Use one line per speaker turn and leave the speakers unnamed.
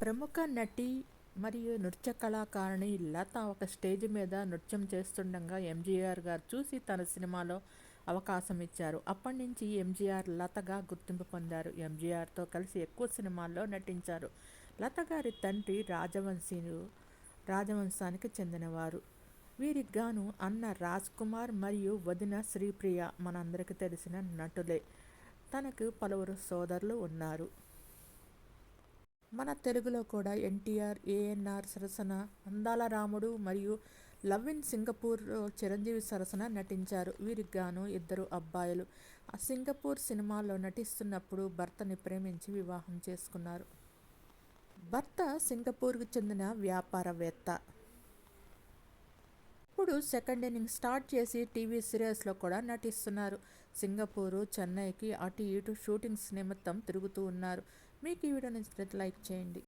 ప్రముఖ నటి మరియు నృత్య కళాకారిణి లత ఒక స్టేజ్ మీద నృత్యం చేస్తుండగా ఎంజీఆర్ గారు చూసి తన సినిమాలో అవకాశం ఇచ్చారు. అప్పటి నుంచి ఎంజీఆర్ లతగా గుర్తింపు పొందారు. ఎంజీఆర్తో కలిసి ఎక్కువ సినిమాల్లో నటించారు. లత గారి తండ్రి రాజవంశీలు రాజవంశానికి చెందినవారు. వీరికి గాను అన్న రాజ్ కుమార్ మరియు వదిన శ్రీప్రియ మనందరికీ తెలిసిన నటులే. తనకు పలువురు సోదరులు ఉన్నారు. మన తెలుగులో కూడా ఎన్టీఆర్ ఏఎన్ఆర్ సరసన అందాల రాముడు మరియు లవ్ ఇన్ సింగపూర్ చిరంజీవి సరసన నటించారు. వీరికి గాను ఇద్దరు అబ్బాయిలు. ఆ సింగపూర్ సినిమాలో నటిస్తున్నప్పుడు భర్తని ప్రేమించి వివాహం చేసుకున్నారు. భర్త సింగపూర్కు చెందిన వ్యాపారవేత్త. ఇప్పుడు సెకండ్ ఇన్నింగ్ స్టార్ట్ చేసి టీవీ సీరియల్స్లో కూడా నటిస్తున్నారు. సింగపూరు చెన్నైకి అటు ఇటు షూటింగ్స్ నిమిత్తం తిరుగుతూ ఉన్నారు. మీకు ఈ వీడియో నచ్చినట్టు లైక్ చేయండి.